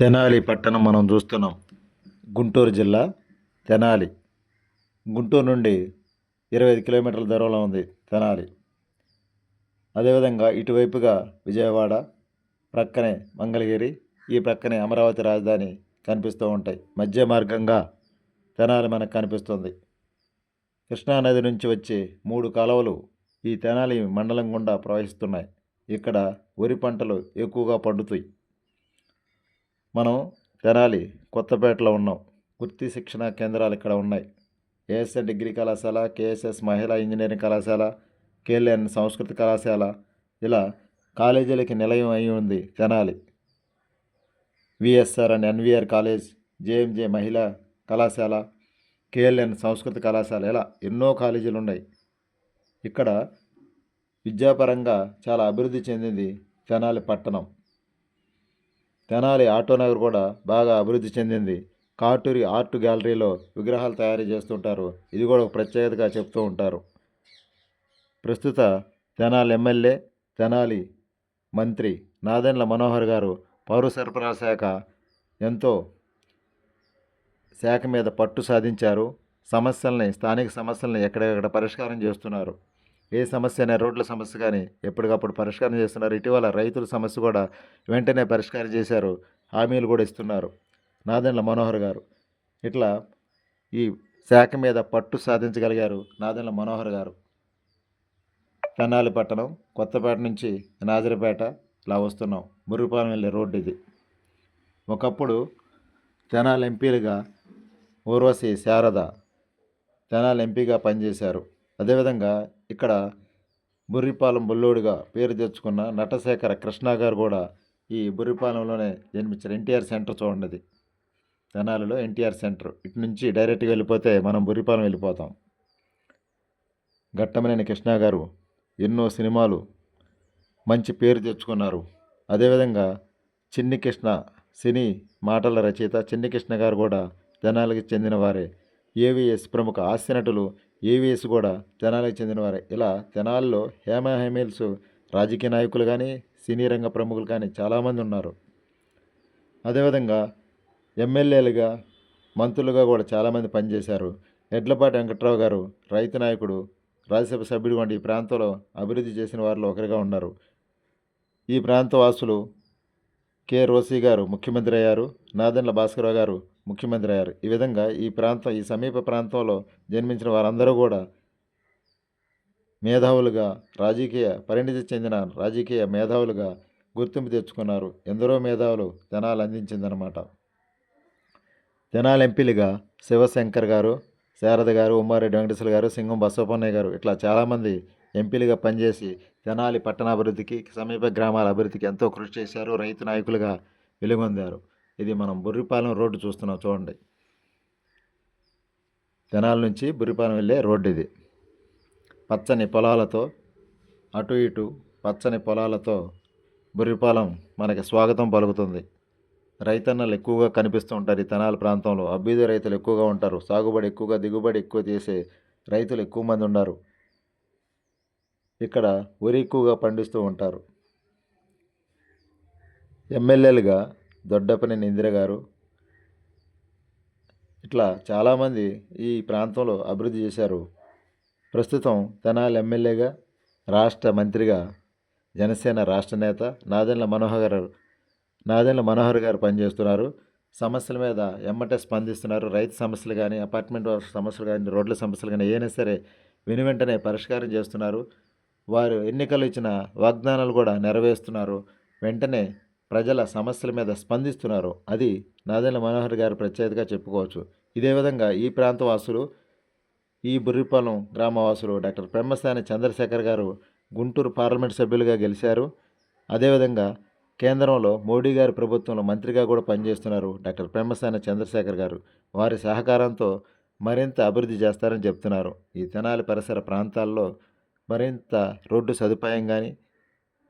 తెనాలి పట్టణం మనం చూస్తున్నాం. గుంటూరు జిల్లా తెనాలి. గుంటూరు నుండి ఇరవై ఐదు కిలోమీటర్ల దూరంలో ఉంది తెనాలి. అదేవిధంగా ఇటువైపుగా విజయవాడ ప్రక్కనే మంగళగిరి ఈ ప్రక్కనే అమరావతి రాజధాని కనిపిస్తూ ఉంటాయి. మధ్య మార్గంగా తెనాలి మనకు కనిపిస్తుంది. కృష్ణానది నుంచి వచ్చే మూడు కాలువలు ఈ తెనాలి మండలం గుండా ప్రవహిస్తున్నాయి. ఇక్కడ వరి పంటలు ఎక్కువగా పండుతాయి. మనం తెనాలి కొత్తపేటలో ఉన్నాం. వృత్తి శిక్షణ కేంద్రాలు ఇక్కడ ఉన్నాయి. ఏఎస్ఎన్ డిగ్రీ కళాశాల కేఎస్ఎస్ మహిళా ఇంజనీరింగ్ కళాశాల కేఎల్ఎన్ సంస్కృత కళాశాల ఇలా కాలేజీలకి నిలయం అయి ఉంది Tenali VSR and NVR college JMJ మహిళా కళాశాల కేఎల్ఎన్ సంస్కృత కళాశాల ఇలా ఎన్నో కాలేజీలు ఉన్నాయి. ఇక్కడ విద్యాపరంగా చాలా అభివృద్ధి చెందింది తెనాలి పట్టణం. తెనాలి ఆటోనగర్ కూడా బాగా అభివృద్ధి చెందింది. కాటూరి ఆర్ట్ గ్యాలరీలో విగ్రహాలు తయారు చేస్తుంటారు. ఇది కూడా ఒక ప్రత్యేకతగా చెప్తూ ఉంటారు. ప్రస్తుత తెనాలి ఎమ్మెల్యే తెనాలి మంత్రి నాదెండ్ల మనోహర్ గారు పౌర సరఫరా శాఖ ఎంతో శాఖ మీద పట్టు సాధించారు. సమస్యల్ని స్థానిక సమస్యల్ని ఎక్కడెక్కడ పరిష్కారం చేస్తున్నారు? ఏ సమస్య అయినా రోడ్ల సమస్య కానీ ఎప్పటికప్పుడు పరిష్కారం చేస్తున్నారు. ఇటీవల రైతుల సమస్య కూడా వెంటనే పరిష్కారం చేశారు. హామీలు కూడా ఇస్తున్నారు. నాదెండ్ల మనోహర్ గారు. ఇట్లా ఈ శాఖ మీద పట్టు సాధించగలిగారు నాదెండ్ల మనోహర్ గారు. కన్నాలి పట్టణం కొత్తపేట నుంచి నాజరిపేట ఇలా వస్తున్నాం. మురుగుపాలెం వెళ్ళే రోడ్డు ఇది. ఒకప్పుడు తెనాలి ఎంపీలుగా ఊర్వశి శారద తెనాలి ఎంపీగా పనిచేశారు. అదేవిధంగా ఇక్కడ బుర్రిపాలెం బుల్లోడుగా పేరు తెచ్చుకున్న నటశేఖర కృష్ణ గారు కూడా ఈ బుర్రిపాలెంలోనే జన్మించారు. ఎన్టీఆర్ సెంటర్ చూడండి. తెనాలిలో ఎన్టీఆర్ సెంటర్. ఇటు నుంచి డైరెక్ట్గా వెళ్ళిపోతే మనం బుర్రిపాలెం వెళ్ళిపోతాం. ఘట్టమనేని కృష్ణ గారు ఎన్నో సినిమాలు మంచి పేరు తెచ్చుకున్నారు. అదేవిధంగా చిన్ని కృష్ణ సినీ మాటల రచయిత చిన్ని కృష్ణ గారు కూడా జనాలకి చెందిన వారే. ఏవిఎస్ ప్రముఖ హాస్య నటులు ఏవిఎస్ కూడా తెనాలికి చెందినవారే. ఇలా తెనాలిలో హేమ హేమేల్స్ రాజకీయ నాయకులు కానీ సినీ రంగ ప్రముఖులు కానీ చాలామంది ఉన్నారు. అదేవిధంగా ఎమ్మెల్యేలుగా మంత్రులుగా కూడా చాలామంది పనిచేశారు. ఎడ్లపాటి వెంకట్రావు గారు రైతు నాయకుడు రాజ్యసభ సభ్యుడు వంటి ఈ ప్రాంతంలో అభివృద్ధి చేసిన వారిలో ఒకరిగా ఉన్నారు. ఈ ప్రాంత వాసులు కె రోసి గారు ముఖ్యమంత్రి అయ్యారు. నాదెండ్ల భాస్కరరావు గారు ముఖ్యమంత్రి అయ్యారు. ఈ విధంగా ఈ ప్రాంతం ఈ సమీప ప్రాంతంలో జన్మించిన వారందరూ కూడా మేధావులుగా రాజకీయ పరిణితి చెందిన రాజకీయ మేధావులుగా గుర్తింపు తెచ్చుకున్నారు. ఎందరో మేధావులు తెనాలు అందించిందనమాట తెనాలి ఎంపీలుగా శివశంకర్ గారు శారద గారు ఉమ్మారెడ్డి వెంకటేశ్వర గారు సింగం బసవపన్నయ్య గారు ఇట్లా చాలామంది ఎంపీలుగా పనిచేసి తెనాలి పట్టణాభివృద్ధికి సమీప గ్రామాల అభివృద్ధికి ఎంతో కృషి చేశారు. రైతు నాయకులుగా వెలుగొందారు. ఇది మనం బుర్రిపాలెం రోడ్డు చూస్తున్నాం చూడండి. తెనాల నుంచి బుర్రిపాలెం వెళ్ళే రోడ్డు ఇది. పచ్చని పొలాలతో అటు ఇటు పచ్చని పొలాలతో బుర్రిపాలెం మనకి స్వాగతం పలుకుతుంది. రైతన్నలు ఎక్కువగా కనిపిస్తూ ఉంటారు ఈ తెనాల ప్రాంతంలో. అభ్యుదయ రైతులు ఎక్కువగా ఉంటారు. సాగుబడి ఎక్కువగా దిగుబడి ఎక్కువ చేసే రైతులు ఎక్కువ మంది ఉన్నారు. ఇక్కడ వరి ఎక్కువగా పండిస్తూ ఉంటారు. ఎమ్మెల్యేలుగా దొడ్డపనేని ఇందిర గారు ఇట్లా చాలామంది ఈ ప్రాంతంలో అభివృద్ధి చేశారు. ప్రస్తుతం తెనాలి ఎమ్మెల్యేగా రాష్ట్ర మంత్రిగా జనసేన రాష్ట్ర నేత నాదెండ్ల మనోహర్ గారు నాదెండ్ల మనోహర్ గారు పనిచేస్తున్నారు. సమస్యల మీద ఎమ్మటే స్పందిస్తున్నారు. రైతు సమస్యలు కానీ అపార్ట్మెంట్ సమస్యలు కానీ రోడ్ల సమస్యలు కానీ ఏమైనా సరే విని వెంటనే పరిష్కారం చేస్తున్నారు. వారు ఎన్నికలు ఇచ్చిన వాగ్దానాలు కూడా నెరవేరుస్తున్నారు. వెంటనే ప్రజల సమస్యల మీద స్పందిస్తున్నారు అది నాదెండ్ల మనోహర్ గారి ప్రత్యేకతగా చెప్పుకోవచ్చు. ఇదే విధంగా ఈ ప్రాంత వాసులు ఈ బుర్రిపాలెం గ్రామవాసులు డాక్టర్ పెమ్మసాని చంద్రశేఖర్ గారు గుంటూరు పార్లమెంట్ సభ్యులుగా గెలిచారు. అదేవిధంగా కేంద్రంలో మోడీ గారి ప్రభుత్వంలో మంత్రిగా కూడా పనిచేస్తున్నారు డాక్టర్ పెమ్మసాని చంద్రశేఖర్ గారు. వారి సహకారంతో మరింత అభివృద్ధి చేస్తారని చెప్తున్నారు. ఈ తెనాలి పరిసర ప్రాంతాల్లో మరింత రోడ్డు సదుపాయం కానీ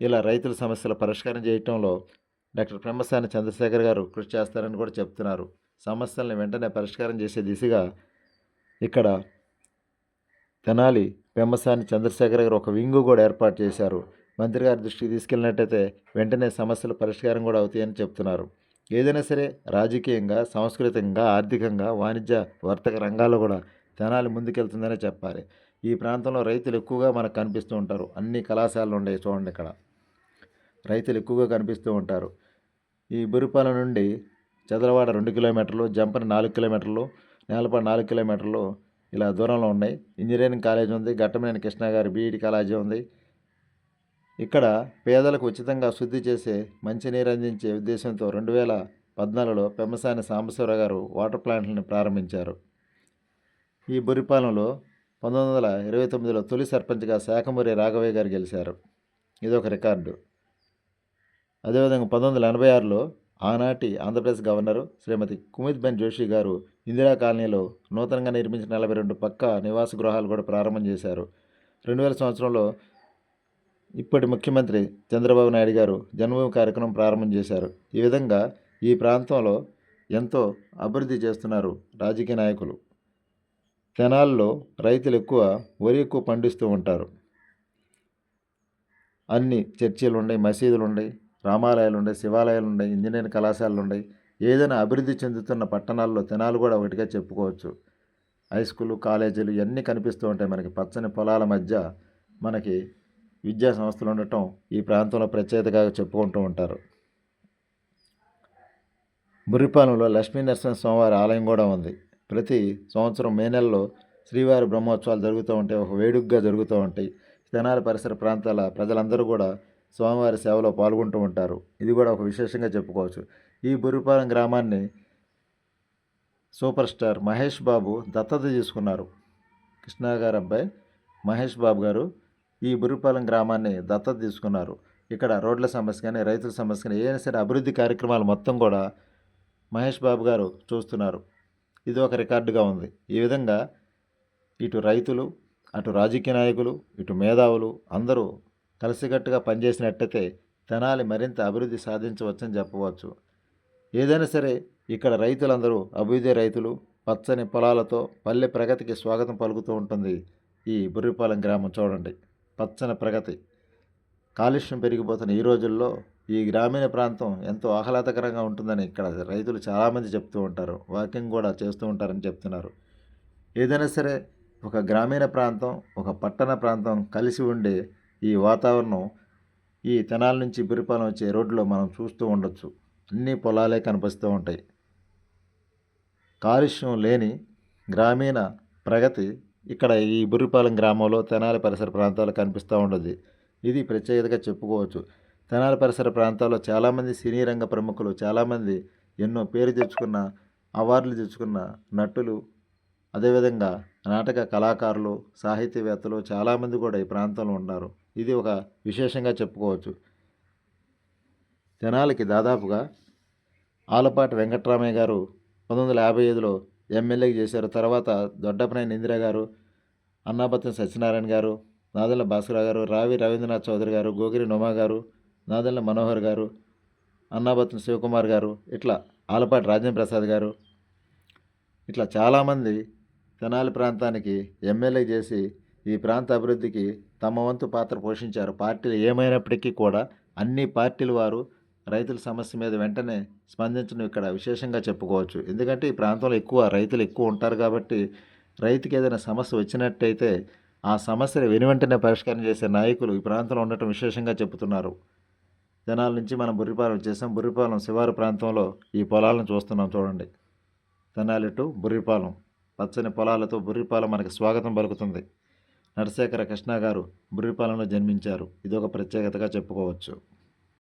ఇలా రైతుల సమస్యల పరిష్కారం చేయటంలో డాక్టర్ పెమ్మసాని చంద్రశేఖర్ గారు కృషి చేస్తారని కూడా చెప్తున్నారు. సమస్యలను వెంటనే పరిష్కారం చేసే దిశగా ఇక్కడ తెనాలి పెమ్మసాని చంద్రశేఖర్ గారు ఒక వింగు కూడా ఏర్పాటు చేశారు. మంత్రి గారి దృష్టికి తీసుకెళ్ళినట్టయితే వెంటనే సమస్యలు పరిష్కారం కూడా అవుతాయని చెప్తున్నారు. ఏదైనా సరే రాజకీయంగా సాంస్కృతికంగా ఆర్థికంగా వాణిజ్య వర్తక రంగాల్లో కూడా తెనాలి ముందుకెళ్తుందనే చెప్పాలి. ఈ ప్రాంతంలో రైతులు ఎక్కువగా మనకు కనిపిస్తూ ఉంటారు. అన్ని కళాశాలలు ఉన్నాయి చూడండి ఇక్కడ. రైతులు ఎక్కువగా కనిపిస్తూ ఉంటారు. ఈ బురిపాలెం నుండి చదలవాడ రెండు కిలోమీటర్లు జంపన నాలుగు కిలోమీటర్లు నేలపాడు నాలుగు కిలోమీటర్లు ఇలా దూరంలో ఉన్నాయి. ఇంజనీరింగ్ కాలేజ్ ఉంది ఘట్టమనేని కృష్ణ గారి బీఈడి కాలేజీ ఉంది. ఇక్కడ పేదలకు ఉచితంగా శుద్ధి చేసే మంచినీరు అందించే ఉద్దేశంతో రెండు వేల పద్నాలుగులో పెమ్మసాని సాంబశివరావు గారు వాటర్ ప్లాంట్లను ప్రారంభించారు. ఈ బురిపాలెంలో పంతొమ్మిది వందల ఇరవై తొమ్మిదిలో తొలి సర్పంచ్గా శాఖమూరి రాఘవయ్య గారు గెలిచారు. ఇదొక రికార్డు. అదేవిధంగా పంతొమ్మిది వందల ఎనభై ఆరులో ఆనాటి ఆంధ్రప్రదేశ్ గవర్నరు శ్రీమతి కుమిత్ బెన్ జోషి గారు ఇందిరా కాలనీలో నూతనంగా నిర్మించిన నలభై రెండు పక్క నివాస గృహాలు కూడా ప్రారంభం చేశారు. రెండు వేల సంవత్సరంలో ఇప్పటి ముఖ్యమంత్రి చంద్రబాబు నాయుడు గారు జన్మభూమి కార్యక్రమం ప్రారంభం చేశారు. ఈ విధంగా ఈ ప్రాంతంలో ఎంతో అభివృద్ధి చేస్తున్నారు రాజకీయ నాయకులు. తెనాల్లో రైతులు ఎక్కువ వరి ఎక్కువ పండిస్తూ ఉంటారు. అన్ని చర్చిలు ఉన్నాయి మసీదులు ఉన్నాయి. రామాలయాలు ఉన్నాయి శివాలయాలు ఉన్నాయి ఇంజనీరింగ్ కళాశాలలు ఉన్నాయి ఏదైనా అభివృద్ధి చెందుతున్న పట్టణాల్లో తెనాలు కూడా ఒకటిగా చెప్పుకోవచ్చు. హై స్కూలు కాలేజీలు ఇవన్నీ కనిపిస్తూ ఉంటాయి మనకి. పచ్చని పొలాల మధ్య మనకి విద్యా సంస్థలు ఉండటం ఈ ప్రాంతంలో ప్రత్యేకతగా చెప్పుకుంటూ ఉంటారు. బురిపాలెంలో లక్ష్మీ నరసింహ స్వామివారి ఆలయం కూడా ఉంది. ప్రతి సంవత్సరం మే నెలలో శ్రీవారి బ్రహ్మోత్సవాలు జరుగుతూ ఉంటాయి. ఒక వేడుకగా జరుగుతూ ఉంటాయి. తెనాలి పరిసర ప్రాంతాల ప్రజలందరూ కూడా స్వామివారి సేవలో పాల్గొంటూ ఉంటారు. ఇది కూడా ఒక విశేషంగా చెప్పుకోవచ్చు. ఈ బురిపాలెం గ్రామాన్ని సూపర్ స్టార్ మహేష్ బాబు దత్తత తీసుకున్నారు. కృష్ణ గారు అబ్బాయి మహేష్ బాబు గారు ఈ బురిపాలెం గ్రామాన్ని దత్తత తీసుకున్నారు. ఇక్కడ రోడ్ల సమస్య కానీ రైతుల సమస్య కానీ ఏదైనా సరే అభివృద్ధి కార్యక్రమాలు మొత్తం కూడా మహేష్ బాబు గారు చూస్తున్నారు. ఇది ఒక రికార్డుగా ఉంది. ఈ విధంగా ఇటు రైతులు అటు రాజకీయ నాయకులు ఇటు మేధావులు అందరూ కలిసికట్టుగా పనిచేసినట్టయితే తెనాలి మరింత అభివృద్ధి సాధించవచ్చని చెప్పవచ్చు. ఏదైనా సరే ఇక్కడ రైతులందరూ అభివృద్ధి రైతులు పచ్చని పొలాలతో పల్లె ప్రగతికి స్వాగతం పలుకుతూ ఉంటుంది ఈ బుర్రిపాలెం గ్రామం చూడండి. పచ్చని ప్రగతి. కాలుష్యం పెరిగిపోతున్న ఈ రోజుల్లో ఈ గ్రామీణ ప్రాంతం ఎంతో ఆహ్లాదకరంగా ఉంటుందని ఇక్కడ రైతులు చాలామంది చెప్తూ ఉంటారు. వాకింగ్ కూడా చేస్తూ ఉంటారని చెప్తున్నారు. ఏదైనా సరే ఒక గ్రామీణ ప్రాంతం ఒక పట్టణ ప్రాంతం కలిసి ఉండే ఈ వాతావరణం ఈ తెనాల నుంచి బిరిపాలెం వచ్చే రోడ్లో మనం చూస్తూ ఉండొచ్చు. అన్ని పొలాలే కనిపిస్తూ ఉంటాయి. కాలుష్యం లేని గ్రామీణ ప్రగతి ఇక్కడ ఈ బుర్రిపాలెం గ్రామంలో తెనాలి పరిసర ప్రాంతాలు కనిపిస్తూ ఉండదు ఇది ప్రత్యేకతగా చెప్పుకోవచ్చు. తెనాలి పరిసర ప్రాంతాల్లో చాలామంది సినీ రంగ ప్రముఖులు చాలామంది ఎన్నో పేరు తెచ్చుకున్న అవార్డులు తెచ్చుకున్న నటులు అదేవిధంగా నాటక కళాకారులు సాహితీవేత్తలు చాలామంది కూడా ఈ ప్రాంతంలో ఉన్నారు. ఇది ఒక విశేషంగా చెప్పుకోవచ్చు. తెనాలికి దాదాపుగా ఆలపాటి వెంకట్రామయ్య గారు పంతొమ్మిది వందల యాభై ఐదులో ఎమ్మెల్యేకి చేశారు. తర్వాత దొడ్డపనేని ఇందిరా గారు అన్నాపత్యం సత్యనారాయణ గారు నాదల భాస్కర గారు రావి రవీంద్రనాథ్ చౌదరి గారు గోగిరి నోమా గారు నాదల మనోహర్ గారు అన్నాపత్యం శివకుమార్ గారు ఇట్లా ఆలపాటి రాజేంద్ర ప్రసాద్ గారు ఇట్లా చాలామంది తెనాలి ప్రాంతానికి ఎమ్మెల్యే చేసి ఈ ప్రాంత అభివృద్ధికి తమ వంతు పాత్ర పోషించారు. పార్టీలు ఏమైనప్పటికీ కూడా అన్ని పార్టీల వారు రైతుల సమస్య మీద వెంటనే స్పందించడం ఇక్కడ విశేషంగా చెప్పుకోవచ్చు. ఎందుకంటే ఈ ప్రాంతంలో ఎక్కువ రైతులు ఎక్కువ ఉంటారు కాబట్టి రైతుకి ఏదైనా సమస్య వచ్చినట్టయితే ఆ సమస్యను వెనువెంటనే పరిష్కారం చేసే నాయకులు ఈ ప్రాంతంలో ఉండటం విశేషంగా చెబుతున్నారు. జనాల నుంచి మనం బుర్రిపాలెం చేసాం బుర్రిపాలెం శివారు ప్రాంతంలో ఈ పొలాలను చూస్తున్నాం చూడండి. తెనాలి టు బుర్రిపాలెం. పచ్చని పొలాలతో బుర్రిపాలెం మనకి స్వాగతం పలుకుతుంది. నరశేఖర కృష్ణ గారు బుర్రిపాలెంలో జన్మించారు. ఇది ఒక ప్రత్యేకతగా చెప్పుకోవచ్చు.